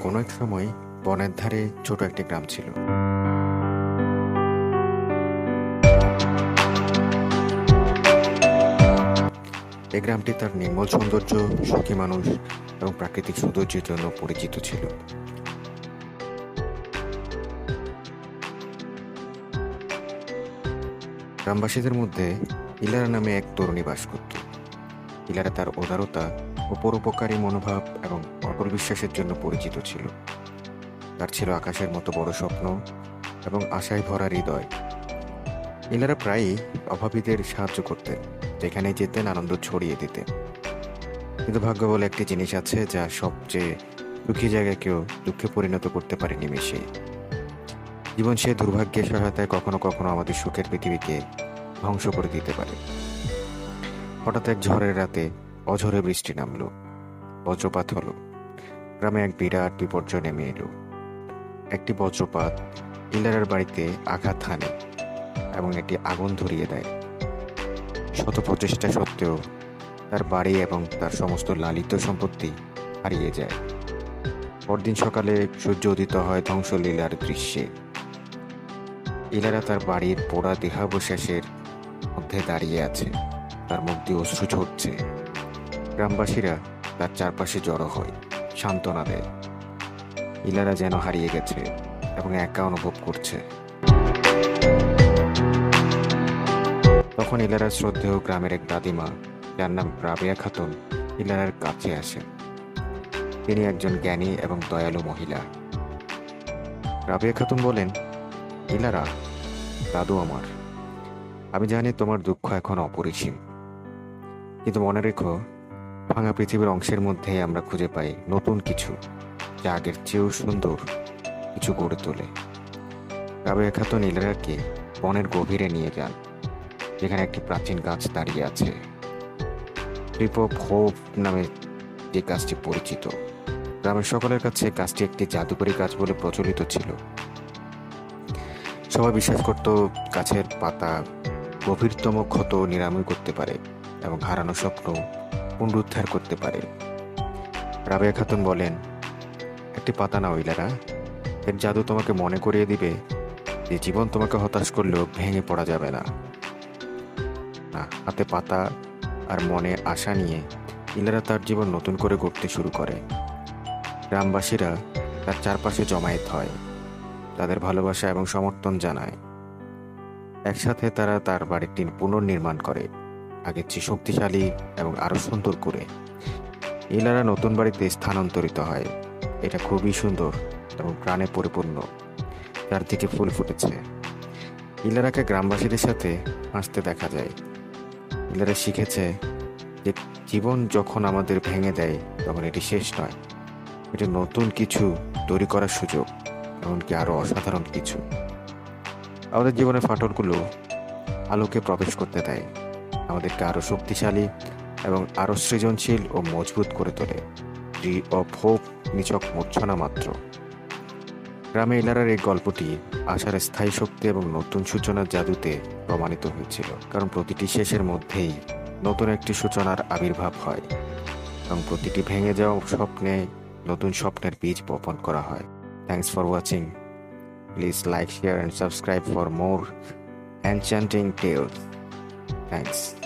কোনো এক সময় বনের ধারে ছোট একটি গ্রাম ছিল। এই গ্রামটি তার নির্মল সৌন্দর্য, সুখী মানুষ এবং প্রাকৃতিক সৌন্দর্যের জন্য পরিচিত ছিল। গ্রামবাসীদের মধ্যে ইলারা নামে এক তরুণী বাস করত। ইলারা তার উদারতা ও পরোপকারী মনোভাব এবং অটল বিশ্বাসের জন্য পরিচিত ছিল। তার ছিল আকাশের মতো বড় স্বপ্ন এবং আশায় ভরা হৃদয়। ইলারা প্রায়ই অভাবীদের সাহায্য করতেন, যেখানে যেতেন, আনন্দ ছড়িয়ে দিতেন। কিন্তু ভাগ্য বলে একটি জিনিস আছে যা সবচেয়ে দুঃখী জায়গাকেও দুঃখে পরিণত করতে পারে নিমেষেই জীবন সে দুর্ভাগ্যের সহায়তায় কখনো কখনো আমাদের সুখের পৃথিবীকে ধ্বংস করে দিতে পারে। হঠাৎ এক ঝড়ের রাতে অঝরে বৃষ্টি নামলো। বজ্রপাত হলো। গ্রামে এক বিরাট বিপর্যয় নেমে এলো। একটি বজ্রপাত ইলারার বাড়িতে আঘাত হানে এবং একটি আগুন ধরিয়ে দেয়। শত প্রচেষ্টা সত্ত্বেও তার বাড়ি এবং তার সমস্ত লালিত সম্পত্তি হারিয়ে যায়। পরদিন সকালে সূর্য উদিত হয় ধ্বংসলীলার দৃশ্যে। ইলারা তার বাড়ির পোড়া দেহাবশেষের মধ্যে দাঁড়িয়ে আছে। তার মুখ দিয়ে অশ্রু ঝরছে। গ্রামবাসীরা তার চারপাশে জড়ো হয়, সান্ত্বনা দেয়। ইলারা যেন হারিয়ে গেছে এবং একা অনুভব করছে। তখন ইলারার শ্রদ্ধেয় গ্রামের এক দাদিমা, যার নাম রাবেয়া খাতুন, ইলারার কাছে আসেন। তিনি একজন জ্ঞানী এবং দয়ালু মহিলা। রাবেয়া খাতুন বলেন, ইলারা, দাদু আমার, আমি জানি তোমার দুঃখ এখন অপরিসীম। কিন্তু মনে রেখো ভাঙা পৃথিবীর অংশের মধ্যেই আমরা খুঁজে পাই নতুন কিছু যা আগের চেয়েও সুন্দর, কিছু গড়ে তোলে। রাবেয়া খাতুন ইলারাকে বনের গভীরে নিয়ে যান, যেখানে একটি প্রাচীন গাছ দাঁড়িয়ে আছে। ট্রিপ হোপ নামে যে গাছটি পরিচিত। গ্রামের সকলের কাছে গাছটি একটি জাদুকরী গাছ বলে প্রচলিত ছিল। সবাই বিশ্বাস করত গাছের পাতা গভীরতম ক্ষত নিরাময় করতে পারে এবং হারানো স্বপ্ন পুনরুদ্ধার করতে পারে। রাবেয়া খাতুন বলেন, একটি পাতা না ইলারা। এর জাদু তোমাকে মনে করিয়ে দিবে যে জীবন তোমাকে হতাশ করলেও ভেঙে পড়া যাবে না। না, হাতে পাতা আর মনে আশা নিয়ে ইলারা তার জীবন নতুন করে গড়তে শুরু করে। গ্রামবাসীরা তার চারপাশে জমায়েত হয়, তাদের ভালোবাসা এবং সমর্থন জানায়। একসাথে তারা তার বাড়িটি পুনর্নির্মাণ করে। আগের চেয়ে শক্তিশালী এবং আরও সুন্দর করে। ইলারা নতুন বাড়িতে স্থানান্তরিত হয়। এটা খুবই সুন্দর এবং প্রাণে পরিপূর্ণ। চারদিকে ফুল ফুটেছে। ইলারাকে গ্রামবাসীদের সাথে হাসতে দেখা যায়। ইলারা শিখেছে যে জীবন যখন আমাদের ভেঙে দেয়, তখন এটি শেষ নয়। এটা নতুন কিছু তৈরি করার সুযোগ, এমনকি আরও অসাধারণ কিছু। আমাদের জীবনের ফাটলগুলো আলোকে প্রবেশ করতে দেয়। আমাদেরকে আরও শক্তিশালী এবং আরও সৃজনশীল ও মজবুত করে তোলে ট্রি অফ হোপ নিচক মূর্ছনা মাত্র গ্রামে ইলারার এই গল্পটি আশার স্থায়ী শক্তি এবং নতুন সূচনার জাদুতে প্রমাণিত হয়েছিল, কারণ প্রতিটি শেষের মধ্যেই নতুন একটি সূচনার আবির্ভাব হয় এবং প্রতিটি ভেঙে যাওয়া স্বপ্নে নতুন স্বপ্নের বীজ বপন করা হয় thanks for watching please like share and subscribe for more enchanting tales. Thanks.